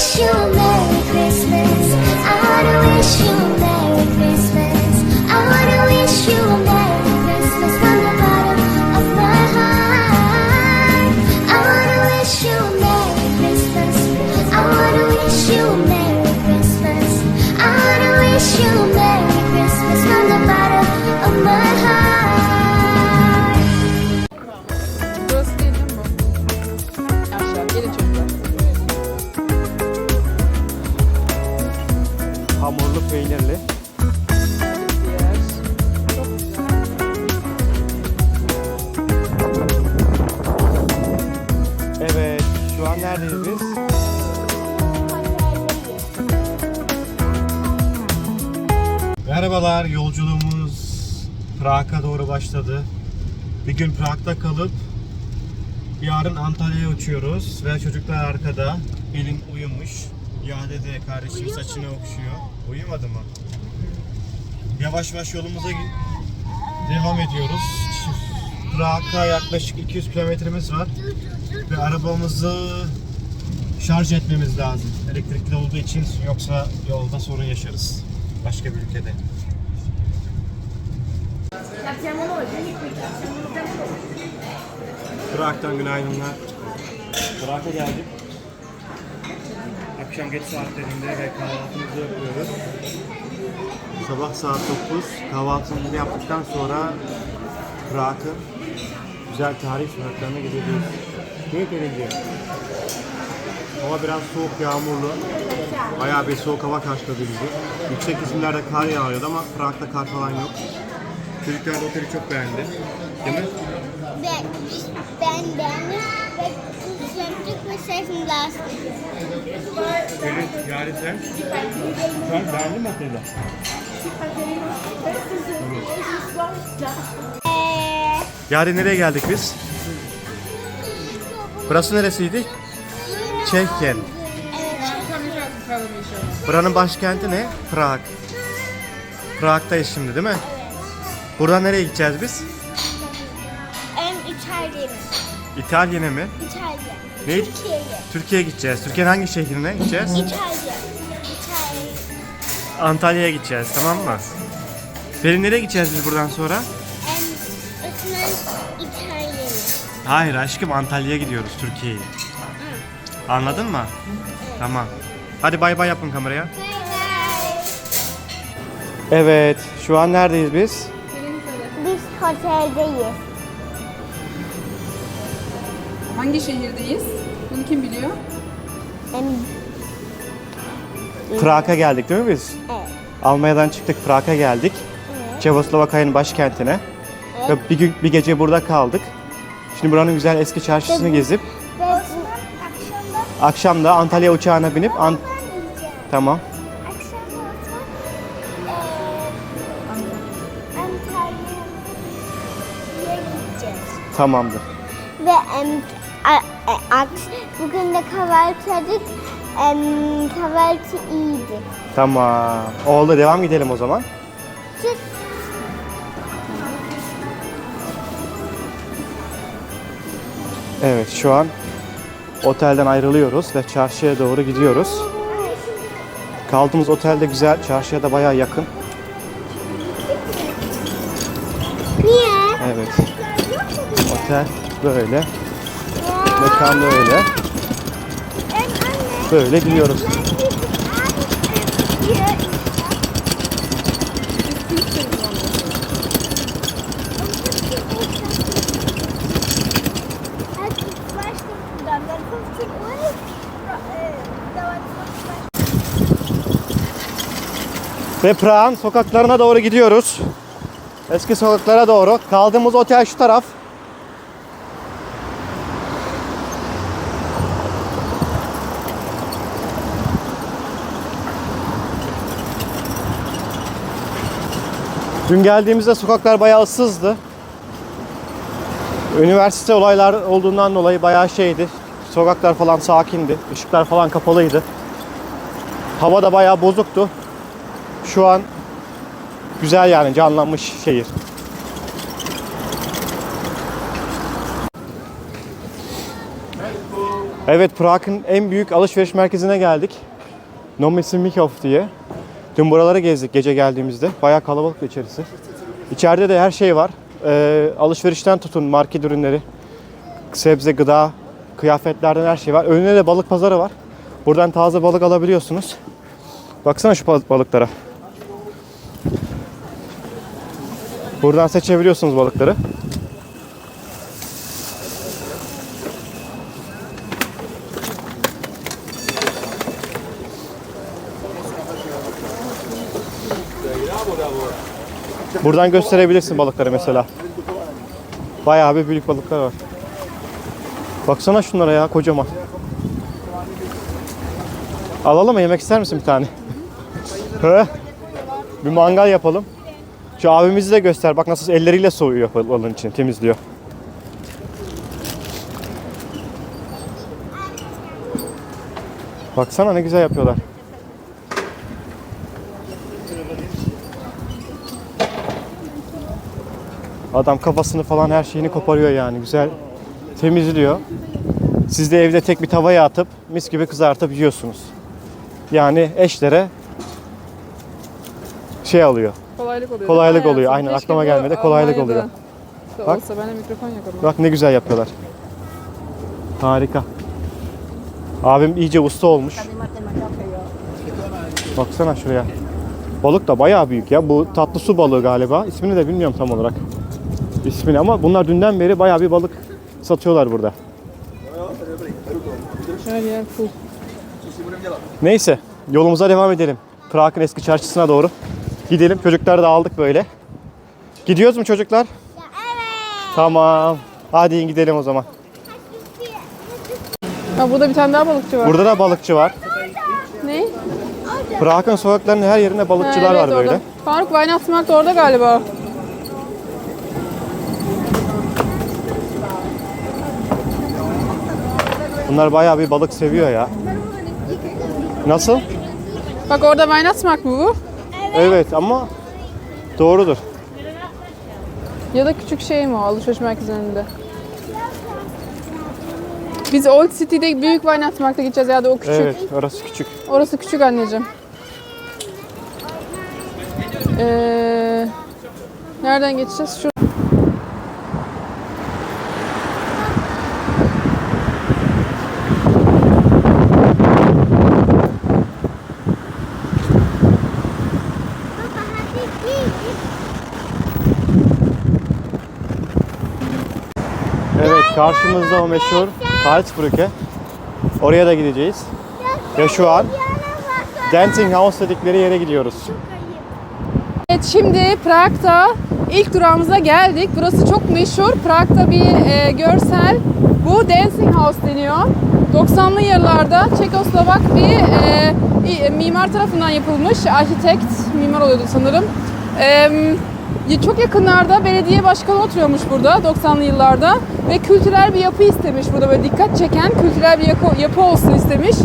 wish you a Merry Christmas. I wanna wish you neredeyiz biz? Merhabalar, yolculuğumuz Prag'a doğru başladı. Bir gün Prag'da kalıp yarın Antalya'ya uçuyoruz ve çocuklar arkada. Elin uyumuş. Yade de kardeşim saçını okşuyor. Uyumadı mı? Yavaş yavaş yolumuza devam ediyoruz. Prag'a yaklaşık 200 kilometremiz var ve arabamızı şarj etmemiz lazım. Elektrikli olduğu için yoksa yolda sorun yaşarız. Başka bir ülkede. Prag'dan günaydınlar. Prag'a geldik. Akşam geç saatlerinde ve kahvaltımızı yapıyoruz. Sabah saat 9 kahvaltımızı yaptıktan sonra Prag'ın güzel tarih sokaklarına gideceğiz. Niye gelince? Hava biraz soğuk, yağmurlu. Bayağı bir soğuk hava karşıladı bizi. Yüksek isimlerde kar yağıyordu ama Prag'da kar falan yok. Çocuklar da oteli çok beğendi. Değil mi? Ben, ben beğendim ve söndük ve sesim. Evet, yani sen? Sen beğendin mi oteli? Yani nereye geldik biz? Burası neresiydi? İnşallah. Buranın başkenti ne? Prag. Prag'dayız şimdi değil mi? Buradan nereye gideceğiz biz? em İtalya. İtalya'ya mı? İtalya. Ne? Türkiye'ye. Türkiye'ye gideceğiz. Türkiye'nin hangi şehrine gideceğiz? İtalya. İtalya. Antalya'ya gideceğiz tamam mı? Pelin nereye gideceğiz biz buradan sonra? Em, Osman İtalya. Hayır aşkım Antalya'ya gidiyoruz Türkiye'ye. Anladın mı? Tamam. Hadi bay bay yapın kameraya. Bye bye. Evet şu an neredeyiz biz? Biz oteldeyiz. Hangi şehirdeyiz? Bunu kim biliyor? Prag'a geldik değil mi biz? evet. Almanya'dan çıktık Prag'a geldik. Evet. Çekoslovakya'nın başkentine. Ve bir gün bir gece burada kaldık. Şimdi buranın güzel eski çarşısını gezip akşam da Antalya uçağına binip An- tamam. Tamamdır. Ve em, a, e, aks- bugün de kahvaltıladık. Em, kahvaltı iyiydi. Tamam. Oldu devam gidelim o zaman. Çık. Evet şu an otelden ayrılıyoruz ve çarşıya doğru gidiyoruz. Kaldığımız otel de güzel. Çarşıya da bayağı yakın. Niye? Evet. Otel böyle. Mekan böyle. Böyle gidiyoruz. Ben bir- Ay, em, Ve Prag'ın sokaklarına doğru gidiyoruz. Eski sokaklara doğru. Kaldığımız otel şu taraf. Dün geldiğimizde sokaklar bayağı ıssızdı. Üniversite olaylar olduğundan dolayı bayağı şeydi. Sokaklar falan sakindi. Işıklar falan kapalıydı. Hava da bayağı bozuktu. Şu an güzel yani canlanmış şehir. Evet Prag'ın en büyük alışveriş merkezine geldik. Nomisimikov diye. Dün buraları gezdik gece geldiğimizde. Bayağı kalabalık içerisi. İçeride de her şey var. Ee, alışverişten tutun market ürünleri, sebze, gıda, kıyafetlerden her şey var. Önünde de balık pazarı var. Buradan taze balık alabiliyorsunuz. Baksana şu bal- balıklara. Buradan seçebiliyorsunuz balıkları. Buradan gösterebilirsin balıkları mesela. Bayağı bir büyük balıklar var. Baksana şunlara ya kocaman. Alalım mı? Yemek ister misin bir tane? He? Bir mangal yapalım. Şu abimizi de göster. Bak nasıl elleriyle soğuyor balığın için. Temizliyor. Baksana ne güzel yapıyorlar. Adam kafasını falan her şeyini koparıyor yani. Güzel temizliyor. Siz de evde tek bir tavaya atıp mis gibi kızartıp yiyorsunuz. Yani eşlere şey alıyor. Kolaylık oluyor. Kolaylık oluyor. hayatım? Aynen, Keşke aklıma gelmedi. Kolaylık Almanya'da oluyor. da Bak. Olsa ben de mikrofon yakarım. Bak ne güzel yapıyorlar. Harika. Abim iyice usta olmuş. Baksana şuraya. Balık da bayağı büyük ya. Bu tatlı su balığı galiba. İsmini de bilmiyorum tam olarak. İsmini ama bunlar dünden beri bayağı bir balık satıyorlar burada. Her yer full. Neyse yolumuza devam edelim. Prag'ın eski çarşısına doğru. Gidelim. Çocukları da aldık böyle. Gidiyoruz mu çocuklar? Tamam. Hadi gidelim o zaman. Ha burada bir tane daha balıkçı var. Burada da balıkçı var. Ne? Prag'ın sokaklarının her yerinde balıkçılar Ha, evet, var böyle. Orada. Faruk Weihnachtsmarkt da orada galiba. Bunlar bayağı bir balık seviyor ya. Nasıl? Bak orada Weihnachtsmarkt mı bu? Evet ama doğrudur. Ya da küçük şey mi o alışveriş merkezinin önünde? Biz Old City'de büyük Weihnachtsmarkt'a gideceğiz ya da o küçük. Evet orası küçük. Orası küçük anneciğim. Ee, nereden geçeceğiz? Şu Evet karşımızda o meşhur Karlsbrücke. Oraya da gideceğiz. Ve şu an Dancing House dedikleri yere gidiyoruz. Evet şimdi Prag'da ilk durağımıza geldik. Burası çok meşhur. Prag'da bir e, görsel. Bu Dancing House deniyor. 90'lı yıllarda Çekoslovak bir e, mimar tarafından yapılmış. Architekt, mimar oluyordu sanırım. E, çok yakınlarda belediye başkanı oturuyormuş burada 90'lı yıllarda ve kültürel bir yapı istemiş burada böyle dikkat çeken kültürel bir yapı, olsun istemiş.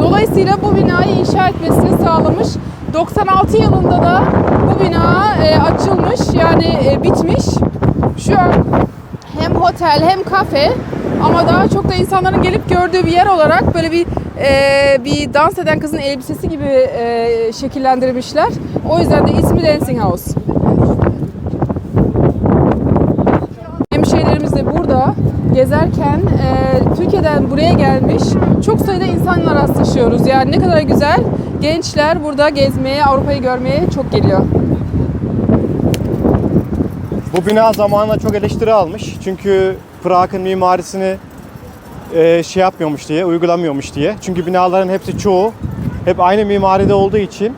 Dolayısıyla bu binayı inşa etmesini sağlamış. 96 yılında da bu bina e, açılmış yani e, bitmiş. Şu an hem otel hem kafe ama daha çok da insanların gelip gördüğü bir yer olarak böyle bir e, bir dans eden kızın elbisesi gibi e, şekillendirmişler. O yüzden de ismi Dancing House. Hemşehrilerimiz de burada gezerken e, Türkiye'den buraya gelmiş çok sayıda insanla rastlaşıyoruz. Yani ne kadar güzel gençler burada gezmeye, Avrupa'yı görmeye çok geliyor. Bu bina zamanla çok eleştiri almış. Çünkü Prag'ın mimarisini e, şey yapmıyormuş diye, uygulamıyormuş diye. Çünkü binaların hepsi çoğu hep aynı mimaride olduğu için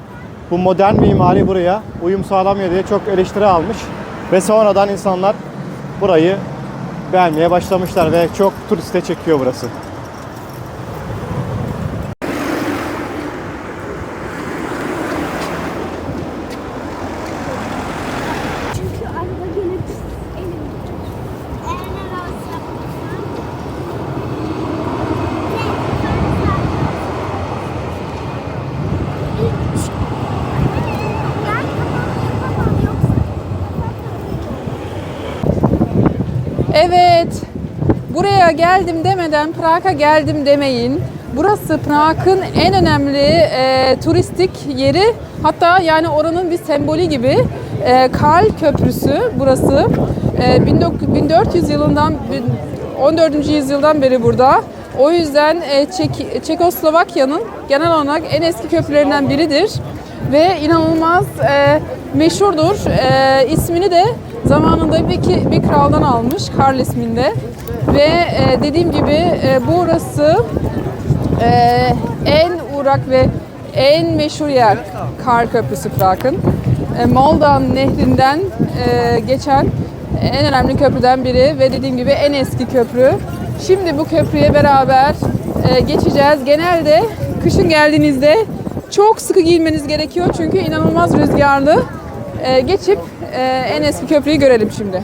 bu modern mimari buraya uyum sağlamıyor diye çok eleştiri almış. Ve sonradan insanlar burayı beğenmeye başlamışlar ve çok turiste çekiyor burası. Çünkü araba gelip elim Eğer rahatsız yapmazsan Ben yapamam yoksa Evet. buraya geldim demeden Prag'a geldim demeyin. Burası Prag'ın en önemli e, turistik yeri. Hatta yani oranın bir sembolü gibi. E, Karl Köprüsü burası. E, 19 1400 yılından 14. yüzyıldan beri burada. O yüzden e, Çek- Çekoslovakya'nın genel olarak en eski köprülerinden biridir ve inanılmaz e, meşhurdur. E, ismini de zamanında bir, bir kraldan almış, Karl isminde. Ve e, dediğim gibi e, burası e, en uğrak ve en meşhur yer Kar Köprüsü Prag'ın. E, Moldan nehrinden e, geçen en önemli köprüden biri ve dediğim gibi en eski köprü. Şimdi bu köprüye beraber e, geçeceğiz. Genelde kışın geldiğinizde çok sıkı giyinmeniz gerekiyor çünkü inanılmaz rüzgarlı. E, geçip e, en eski köprüyü görelim şimdi.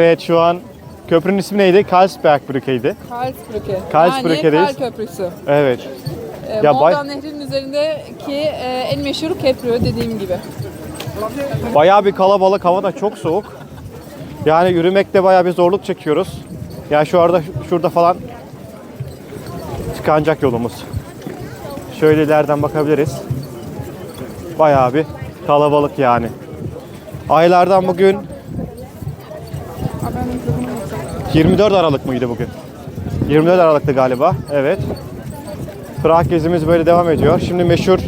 Evet şu an köprünün ismi neydi? Karlsbergbrücke'ydi. Karlsbrücke. Karlsbrücke'deyiz. Yani Kar Köprüsü. Evet. E, Ya bay- Moldau Nehri'nin üzerindeki e, en meşhur köprü dediğim gibi. Bayağı bir kalabalık, hava da çok soğuk. Yani yürümekte bayağı bir zorluk çekiyoruz. Yani şu arada şurada falan tıkanacak yolumuz. Şöyle ileriden bakabiliriz. Bayağı bir kalabalık yani. Aylardan bugün 24 Aralık mıydı bugün? 24 Aralık'tı galiba. Evet. Prag gezimiz böyle devam ediyor. Şimdi meşhur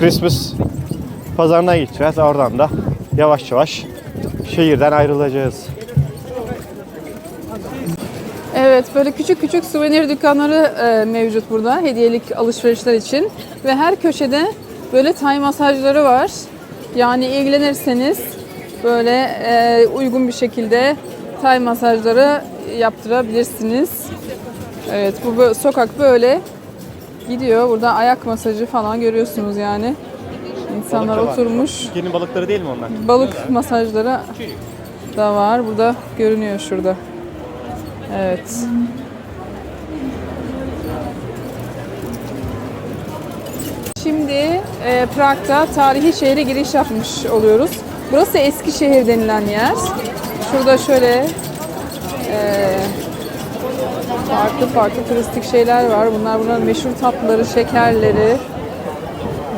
Christmas pazarına gideceğiz. Oradan da yavaş yavaş şehirden ayrılacağız. Evet böyle küçük küçük souvenir dükkanları e, mevcut burada hediyelik alışverişler için ve her köşede böyle tay masajları var. Yani ilgilenirseniz böyle e, uygun bir şekilde tay masajları yaptırabilirsiniz. Evet bu sokak böyle gidiyor. Burada ayak masajı falan görüyorsunuz yani. İnsanlar Balık da var. oturmuş. Yeni balıkları değil mi onlar? Balık masajları da var. Burada görünüyor şurada. Evet. Şimdi e, Prag'da tarihi şehre giriş yapmış oluyoruz. Burası eski şehir denilen yer. Şurada şöyle e, farklı farklı turistik şeyler var. Bunlar buranın meşhur tatlıları, şekerleri.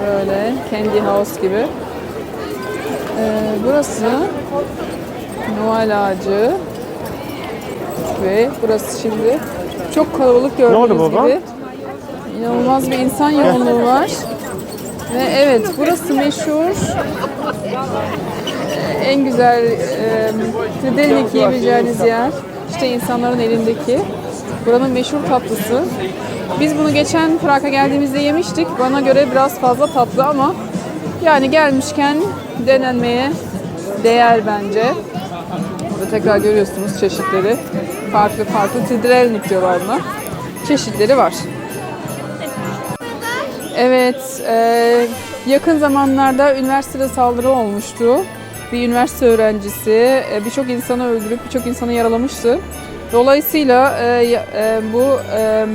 Böyle Candy House gibi. E, burası Noel ağacı ve burası şimdi çok kalabalık gördüğünüz oldu baba? gibi. İnanılmaz bir insan yoğunluğu var. Ve evet burası meşhur. Ee, En güzel e, Tridelnik yiyebileceğiniz yer. İşte insanların elindeki. Buranın meşhur tatlısı. Biz bunu geçen Prag'a geldiğimizde yemiştik. Bana göre biraz fazla tatlı ama yani gelmişken denenmeye değer bence. Burada tekrar görüyorsunuz çeşitleri. Farklı farklı Tridelnik diyorlar buna. Çeşitleri var. Evet, e, yakın zamanlarda üniversitede saldırı olmuştu. Bir üniversite öğrencisi e, birçok insanı öldürüp birçok insanı yaralamıştı. Dolayısıyla e, e, bu e,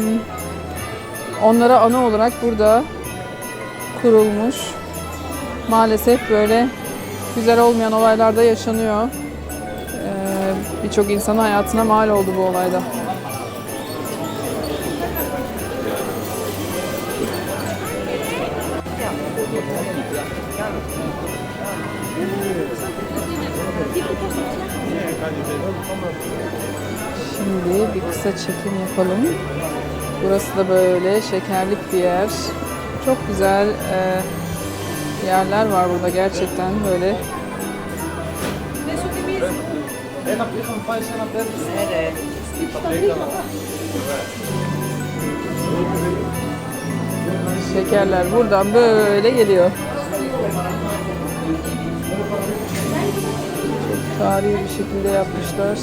onlara anı olarak burada kurulmuş. Maalesef böyle güzel olmayan olaylarda yaşanıyor. Ee, Birçok insanın hayatına mal oldu bu olayda. Kısa çekim yapalım. Burası da böyle şekerlik bir yer. Çok güzel e, yerler var burada gerçekten böyle. Şekerler buradan böyle geliyor. Çok tarihi bir şekilde yapmışlar.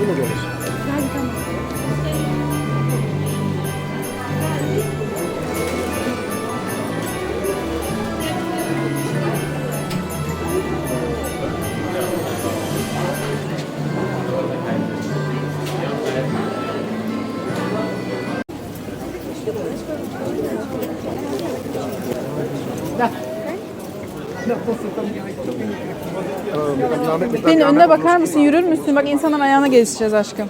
Bu mu görüyorsun? Senin önüne bakar mısın? Yürür müsün? Bak insanın ayağına gezeceğiz aşkım.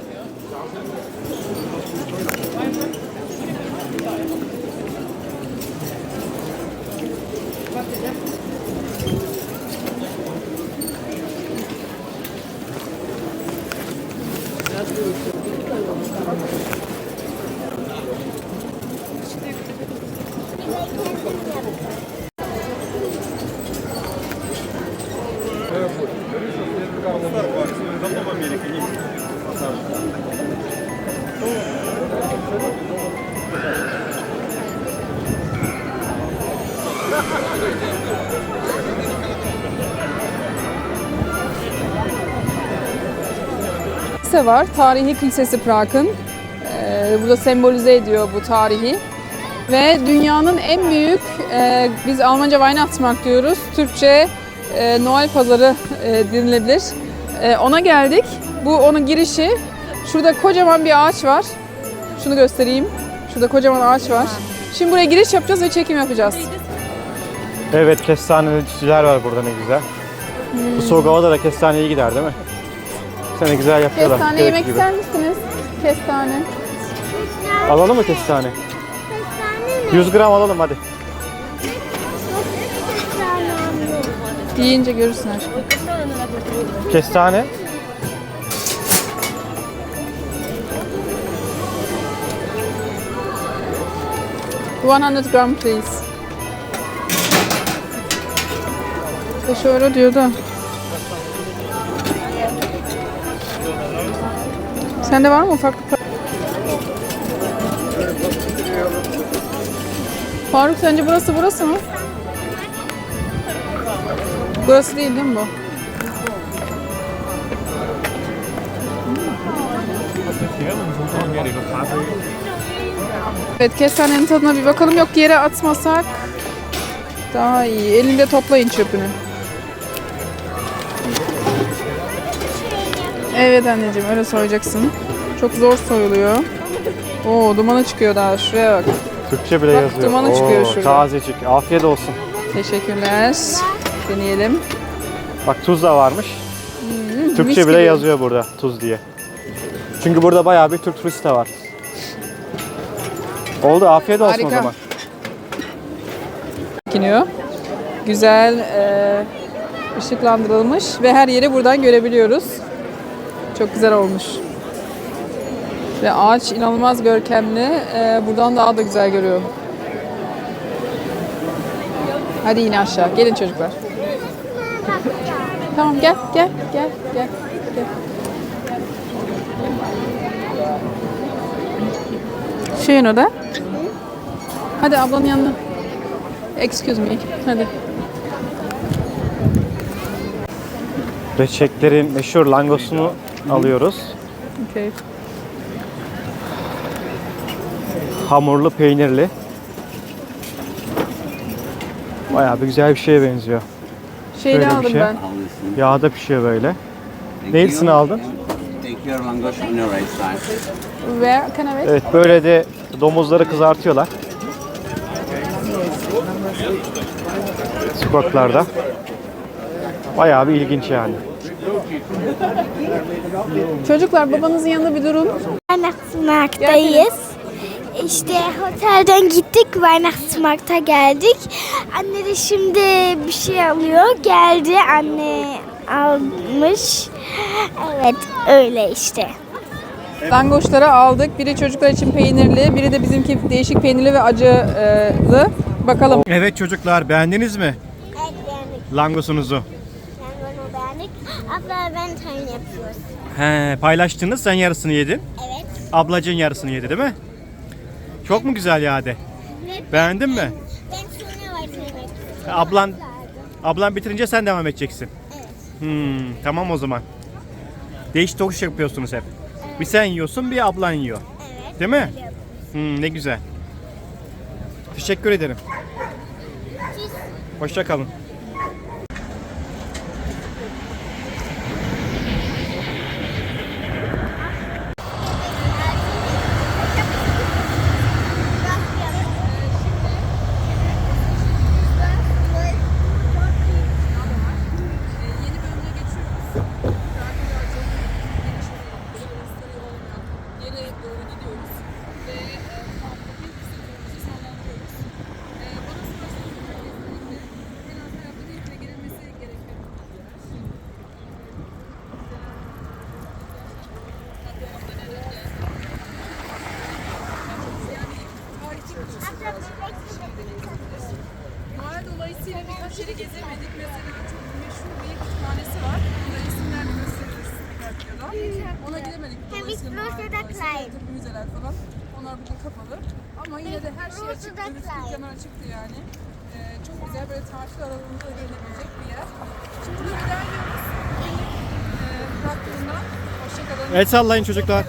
Kilise var. Tarihi Kilisesi Prag'ın. Ee, burada sembolize ediyor bu tarihi. Ve dünyanın en büyük, e, biz Almanca Weihnachtsmarkt diyoruz. Türkçe e, Noel Pazarı e, denilebilir. E, ona geldik. Bu onun girişi. Şurada kocaman bir ağaç var. Şunu göstereyim. Şurada kocaman ağaç var. Şimdi buraya giriş yapacağız ve çekim yapacağız. Evet kestaneciler var burada ne güzel. Bu soğuk havada da kestane iyi gider değil mi? Sene güzel yapıyorlar. Kestane Gerek yemek gibi. ister misiniz? Kestane. Alalım mı kestane? 100 gram alalım hadi. Yiyince görürsün aşkım. Kestane. One hundred gram please. İşte şöyle diyor da. Sende var mı ufak bir pa- Faruk sence burası burası mı? Burası değil değil mi bu? Evet kestanenin tadına bir bakalım. Yok yere atmasak daha iyi. Elinde toplayın çöpünü. Evet anneciğim öyle soyacaksın. Çok zor soyuluyor. Oo dumanı çıkıyor daha. Şuraya bak. Türkçe bile Bak, yazıyor. dumanı çıkıyor şurada. Tazecik. Afiyet olsun. Teşekkürler. Deneyelim. Bak tuz da varmış. mis Türkçe bile gibi. yazıyor burada tuz diye. Çünkü burada bayağı bir Türk turist de var. Oldu afiyet olsun Harika. o zaman. Çekiniyor. Güzel e, ışıklandırılmış ve her yeri buradan görebiliyoruz. Çok güzel olmuş. Ve ağaç inanılmaz görkemli. E, buradan daha da güzel görüyorum. Hadi yine aşağı. Gelin çocuklar. Tamam gel gel gel gel. gel. Şeyin o. Hadi ablanın yanına. Excuse me. Hadi. Reçeklerin meşhur langosunu alıyoruz. Okay. Hamurlu, peynirli. Bayağı bir güzel bir şeye benziyor. Şeyini Böyle bir aldım şey. ben. Yağda pişiyor böyle. You. aldın? Where can I wait? Evet böyle de domuzları kızartıyorlar. Sokaklarda. Bayağı bir ilginç yani. Çocuklar babanızın yanında bir durun. Weihnachtsmarkt'tayız. İşte otelden gittik, Weihnachtsmarkt'a geldik. Anne de şimdi bir şey alıyor. Geldi, anne almış. Evet, öyle işte. Langoşları aldık. Biri çocuklar için peynirli, biri de bizimki değişik peynirli ve acılı. Bakalım. Evet çocuklar beğendiniz mi Evet, beğendik. langosunuzu? Abla ben tane yapıyoruz. He, paylaştınız sen yarısını yedin. Evet. Ablacın yarısını yedi değil mi? Çok mu güzel Yade? Beğendin mi? Ben sonra var. Ablan ablan bitirince sen devam edeceksin. Evet. Hmm, tamam o zaman. Değiş tokuş yapıyorsunuz hep. Bir sen yiyorsun bir ablan yiyor. Evet. Değil mi? Hmm, ne güzel. Teşekkür ederim. Hoşça kalın. Yeni bölümüne geçiyoruz. Yere doğru gidiyoruz. Ve kamptaki kısımlarımızı sonlandırıyoruz. Bana sorarsanız kesinlikle en az hayatta değil de girilmesi gereken bir yer. Noel dolayısıyla yeri gezemedik. Mesela çok meşhur bir kütüphanesi var. Burada resimlerle gösteririz tekrar videoda. Ona gidemedik. Dolayısıyla tabii müzeler falan. Onlar bugün kapalı. Ama yine de her şey açık. Deniz dükkanı açıktı yani. Ee, çok güzel böyle tatil aralığında da gelebilecek bir yer. Şimdi yine ilerliyoruz. Bugünlük e, Prag turundan. Hoşçakalın. Evet sallayın çocuklar.